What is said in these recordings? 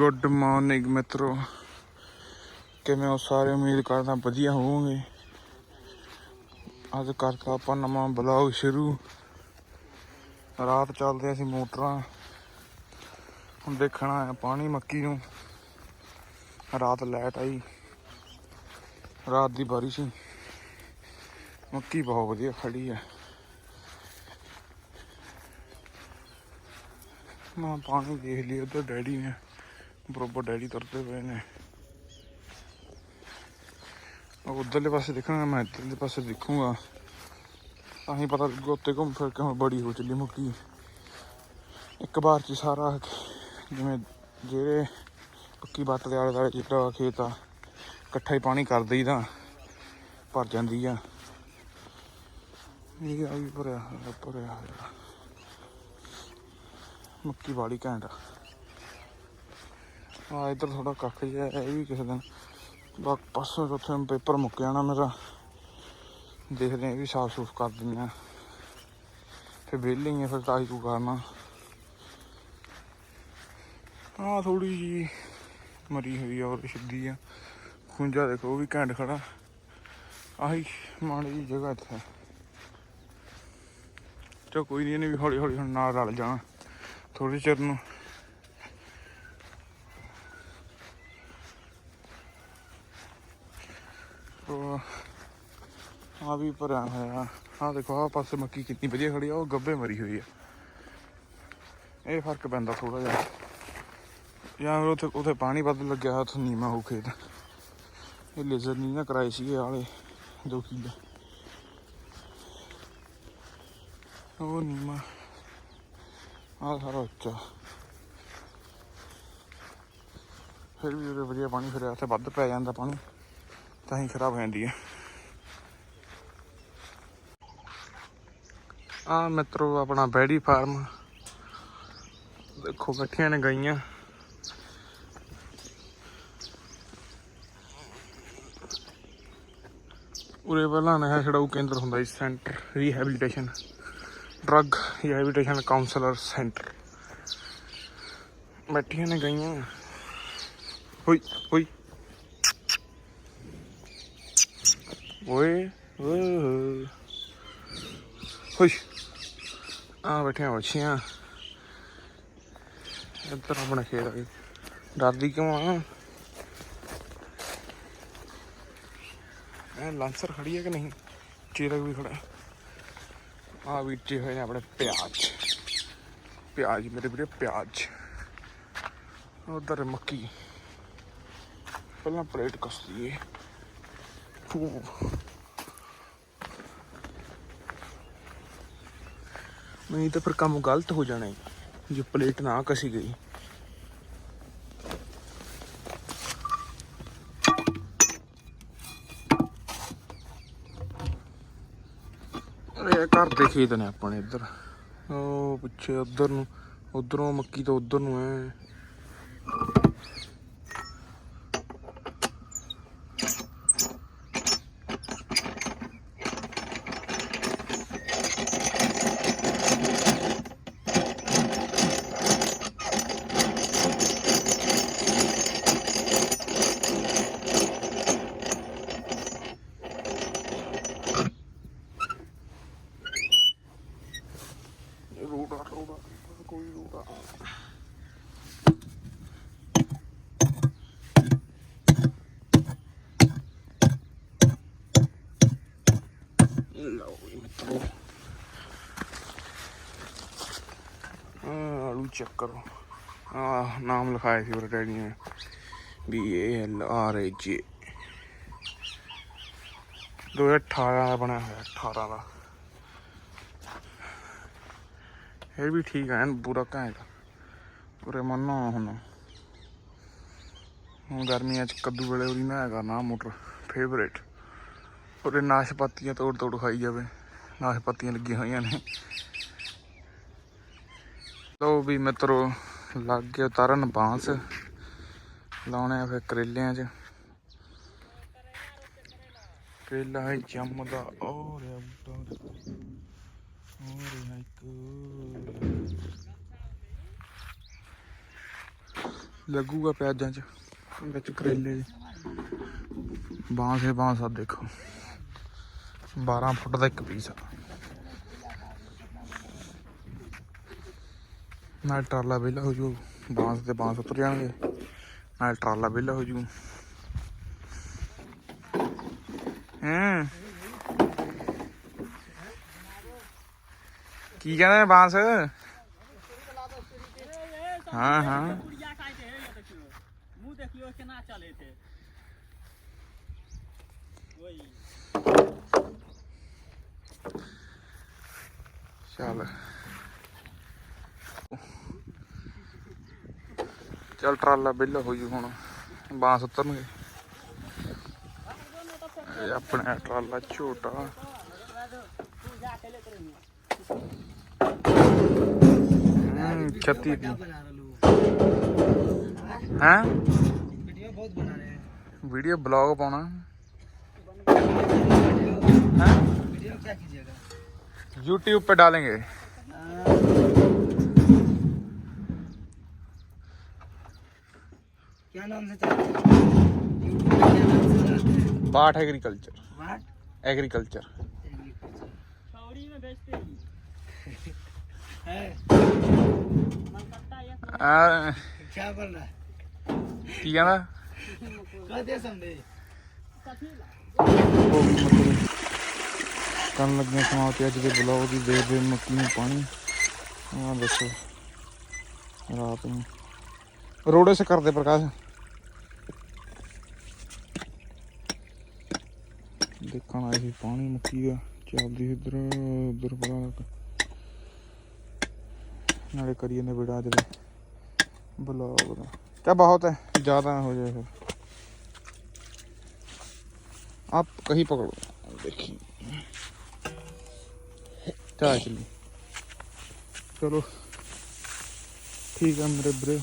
Good morning ਮਿੱਤਰੋ। ਕਿਵੇਂ ਹੋ? ਸਾਰੇ ਉਮੀਦ ਕਰਦਾ ਵਧੀਆ ਹੋਵੋਗੇ। ਅੱਜ ਕਰਤਾ ਆਪਾਂ ਨਵਾਂ ਬਲੌਗ ਸ਼ੁਰੂ। ਰਾਤ ਚੱਲਦੇ ਅਸੀਂ ਮੋਟਰਾਂ। ਹੁਣ ਦੇਖਣਾ ਹੈ ਪਾਣੀ ਮੱਕੀ ਨੂੰ। ਰਾਤ ਲਾਈਟ ਆਈ। ਰਾਤ ਦੀ ਬਾਰਿਸ਼ ਮੱਕੀ ਬਹੁਤ ਵਧੀਆ ਖੜੀ ਹੈ ਮੈਂ ਪਾਣੀ ਦੇਖ ਲਿਆ ਉਧਰ ਡੈਡੀ ਨੇ ਬਰੋਬਰ ਡੈਡੀ ਤੁਰਦੇ ਪਏ ਨੇ। ਉਹ ਉਧਰਲੇ ਪਾਸੇ ਦੇਖਣਾ ਮੈਂ ਇੱਧਰਲੇ ਪਾਸੇ ਦੇਖੂੰਗਾ। ਤਾਂ ਹੀ ਪਤਾ ਲੱਗੂ ਉੱਤੇ ਘੁੰਮ ਫਿਰ ਕੇ ਹੁਣ ਬੜੀ ਹੋ ਚੱਲੀ ਮੁੱਕੀ। ਇੱਕ ਵਾਰ ਚ ਸਾਰਾ ਜਿਵੇਂ ਜਿਹੜੇ ਪੱਕੀ ਬੱਟ ਦੇ ਆਲੇ ਦੁਆਲੇ ਜਿਹੜਾ ਖੇਤ ਆ ਇਕੱਠਾ ਹੀ ਪਾਣੀ ਕਰ ਦਈਦਾ ਭਰ ਜਾਂਦੀ ਆ। ਇਹ ਆ ਵੀ ਭਰਿਆ ਹੋਇਆ, ਭਰਿਆ ਹੋਇਆ। ਮੱਕੀ ਵਾਲੀ ਘੈਂਟ ਆ। ਆ ਇੱਧਰ ਥੋੜਾ ਕੱਖ ਜਿਹਾ ਇਹ ਵੀ ਕਿਸੇ ਦਿਨ। ਬਾ ਪਰਸੋਂ ਉੱਥੇ ਪੇਪਰ ਮੁੱਕ ਜਾਣਾ ਮੇਰਾ। ਦੇਖਦੇ ਆ ਇਹ ਵੀ ਸਾਫ਼ ਸੂਫ ਕਰ ਦਿੰਦੇ ਆ ਫਿਰ ਵਿਹਲੇ ਹੀ ਆ, ਫਿਰ ਤਾਂ ਕੋ ਕਰਨਾ ਆ ਥੋੜੀ ਜੀ ਮਰੀ ਹੋਈ ਆ ਔਰ ਸਿੱਧੀ ਆ। ਖੁੰਝਾ ਦੇਖੋ, ਉਹ ਵੀ ਘੈਂਟ ਖੜਾ। ਆਹੀ ਮਾੜੀ ਜੀ ਜਗ੍ਹਾ ਇੱਥੇ। ਚੋ ਕੋਈ ਨਹੀਂ ਇਹਨੇ ਵੀ ਹੌਲੀ ਹੌਲੀ ਹੁਣ ਨਾਲ ਰਲ ਜਾਣਾ ਥੋੜੇ ਚਿਰ ਨੂੰ। ਆ ਵੀ ਭਰਿਆ ਹੋਇਆ। ਆ ਦੇਖੋ ਆ ਪਾਸੇ ਮੱਕੀ ਕਿੰਨੀ ਵਧੀਆ ਖੜੀ ਆ, ਉਹ ਗੱਬੇ ਮਰੀ ਹੋਈ ਆ। ਇਹ ਫ਼ਰਕ ਪੈਂਦਾ ਥੋੜਾ ਜਿਹਾ। ਜਾਂ ਉੱਥੇ ਉੱਥੇ ਪਾਣੀ ਵੱਧ ਲੱਗਿਆ ਹੋਇਆ ਨੀਮਾ ਹੋ ਖੇਤ। ਇਹ ਲੇਜ਼ਰ ਨਹੀਂ ਨਾ ਕਰਾਏ ਸੀਗੇ ਆਲੇ, ਦੋ ਕਿੱਲੇ। ਉਹ ਨੀਮਾ ਆ ਸਾਰਾ ਉੱਚਾ। ਫਿਰ ਵੀ ਉਰੇ ਵਧੀਆ ਪਾਣੀ ਫਿਰਿਆ, ਉੱਥੇ ਵੱਧ ਪੈ ਜਾਂਦਾ ਪਾਣੀ। ਤਾਂ ਹੀ ਖਰਾਬ ਹੋ ਜਾਂਦੀ ਹੈ। ਆ ਮਿੱਤਰੋ, ਆਪਣਾ ਬੈੜੀ ਫਾਰਮ। ਦੇਖੋ, ਬੈਠੀਆਂ ਨੇ ਗਈਆਂ। ਉਰੇ ਪਹਿਲਾਂ ਨਸ਼ਾ ਛਡਾਊ ਕੇਂਦਰ ਹੁੰਦਾ ਸੀ centre rehabilitation drug rehabilitation counsellor centre ਬੈਠੀਆਂ ਨੇ ਗਈਆਂ। ਹੋਈ ਹੋਈ। ਓਏ ਓਏ ਹੋਈ। ਆ ਬੈਠਿਆ ਬੱਚੀਆਂ ਇੱਧਰ ਆਪਣਾ ਖੇਤ ਆ ਗਈ ਡਰਦੀ ਕਿਉਂ ਆ? ਇਹ ਲਾਂਸਰ ਖੜੀ ਹੈ ਕਿ ਨਹੀਂ? ਚੀਰਕ ਵੀ ਖੜਾ। ਆ ਬੀਟੇ ਹੋਏ ਨੇ ਆਪਣੇ ਪਿਆਜ਼। ਪਿਆਜ਼, ਮੇਰੇ ਵੀਰੇ, ਪਿਆਜ਼। ਉਧਰ ਮੱਕੀ। ਪਹਿਲਾਂ ਪਲੇਟ ਕਸਦੀ ਏ ਫੂ ਨਹੀਂ ਤਾਂ ਫਿਰ ਕੰਮ ਗਲਤ ਹੋ ਜਾਣਾ ਜੇ ਪਲੇਟ ਨਾ ਕਸੀ ਗਈ। ਇਹ ਘਰ ਦੇ ਖੇਤ ਨੇ ਆਪਣੇ ਇੱਧਰ। ਉਹ ਪਿੱਛੇ ਉਧਰ ਨੂੰ ਉਧਰੋਂ ਮੱਕੀ ਤੋਂ ਉਧਰ ਨੂੰ ਐ ਰੋੜਾ ਰੋੜਾ ਕੋਈ ਰੋੜਾ ਲਓ ਜੀ ਮਿੱਤਰੋ ਆਹ ਆਲੂ ਚੈੱਕ ਕਰੋ। ਆ ਨਾਮ ਲਿਖਾਇਆ ਸੀ ਉਹ ਡੈਡੀ ਨੇ। B A L R A J. 2018 ਦਾ ਬਣਿਆ ਹੋਇਆ 18 ਦਾ। ਇਹ ਵੀ ਠੀਕ ਹੈ ਪੂਰਾ ਘੈਂਟ ਪੂਰੇ ਮੰਨੋ ਹੁਣ। ਹੁਣ ਗਰਮੀਆਂ ਚ ਕੱਦੂ ਵੇਲੇ ਉਰੀ ਨਾ ਕਰਨਾ ਮੋਟਰ ਫੇਵਰੇਟ ਉਹਦੇ ਨਾਸ਼ਪਾਤੀਆਂ ਤੋੜ ਤੋੜ ਖਾਈ ਜਾਵੇ। ਨਾਸ਼ਪਾਤੀਆਂ ਲੱਗੀਆਂ ਹੋਈਆਂ ਨੇ। ਲੋ ਵੀ ਮਿੱਤਰੋ ਲੱਗ ਗਿਆ ਤਰਨ ਬਾਂਸ। ਲਾਉਣੇ ਆ ਫਿਰ ਕਰੇਲਿਆਂ 'ਚ। ਕਰੇਲਾ ਹੈ ਜੰਮਦਾ ਔਰ ਬੂਟਾ। ਇੱਕ। ਲੱਗੂਗਾ ਪਿਆਜ਼ਾਂ ਚ ਵਿੱਚ ਕਰੇਲੇ ਬਾਂਸ ਹੈ ਬਾਂਸ ਆ ਦੇਖੋ। 12 ਫੁੱਟ ਦਾ ਇੱਕ ਪੀਸ ਆ। ਨਾਲ ਟਰਾਲਾ ਵਿਹਲਾ ਹੋ ਜੂ, ਬਾਂਸ ਤੇ ਬਾਂਸ ਉਤਰ ਜਾਣਗੇ। ਨਾਲ ਟਰਾਲਾ ਵਿਹਲਾ ਹੋ ਜੂ। ਹਾਂ। ਕੀ ਕਹਿੰਦਾ ਬਾਂਸ? ਹਾਂ ਹਾਂ। ਚੱਲ। ਚੱਲ ਟਰਾਲਾ ਵਿਹਲਾ ਹੋ ਜੂ ਹੁਣ ਬਾਂਸ ਉਤਰਨਗੇ ਇਹ ਆਪਣਾ ਟਰਾਲਾ ਛੋਟਾ ਹਮ, ਛੱਤੀ ਦੀ बना रहे लोग ਹੈ वीडियो बहुत बना रहे हैं ਵੀਡੀਓ ਬਲੌਗ ਪਾਉਣਾ वीडियो ਹੈ वीडियो क्या कीजिएगा YouTube पे डालेंगे क्या नाम से चलाते हैं यूट्यूब पे क्या नाम से चलाते हैं बाठ एग्रीकल्चर वाट एग्रीकल्चर सौरी में बेचते ही है मनकट्टा एक ਆ क्या बोल रहा है ਕੀ ਕਹਿੰਦਾ कहते समझे कथी ला ਉਹ ਵੀ ਮਤਲਬ ਕਰਨ ਲੱਗਿਆ ਸਮਾਪਤੀ ਅੱਜ ਦੇ ਬਲੌਗ ਦੀ ਦੇ ਦੇ ਮੱਕੀ ਨੂੰ ਪਾਣੀ ਆ ਦੱਸੋ ਰਾਤ ਨੂੰ ਰੋੜੇ ਸੇ ਕਰਦੇ ਪ੍ਰਕਾਸ਼ ਦੇਖਣ ਆਏ ਸੀ ਪਾਣੀ ਮੱਕੀ ਦਾ ਚੱਲਦੀ ਇੱਧਰ ਉੱਧਰ ਬੜਾ ਨਾਲੇ ਕਰੀਏ ਨੇ ਬੜਾ ਅੱਜ ਦੇ ਬਲੌਗ ਦਾ ਕਿਆ ਬਹੁਤ ਹੈ ਜ਼ਿਆਦਾ ਨਾ ਹੋ ਜਾਏ ਫਿਰ आप कहीं पकड़ो देखिए क्या चलिए चलो ठीक है मेरे ਵੀਰੇ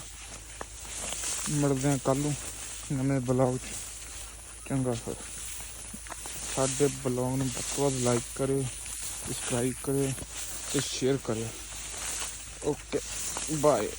ਮਿਲਦੇ ਹਾਂ ਕੱਲ ਨੂੰ ਨਵੇਂ ਬਲੌਗ 'ਚ ਚੰਗਾ ਫਿਰ ਸਾਡੇ ਬਲੌਗ ਨੂੰ ਵੱਧ ਤੋਂ ਵੱਧ ਲਾਈਕ ਕਰਿਓ ਸਬਸਕ੍ਰਾਈਬ ਕਰਿਓ ਤੇ ਸ਼ੇਅਰ ਕਰਿਓ ਓਕੇ ਬਾਏ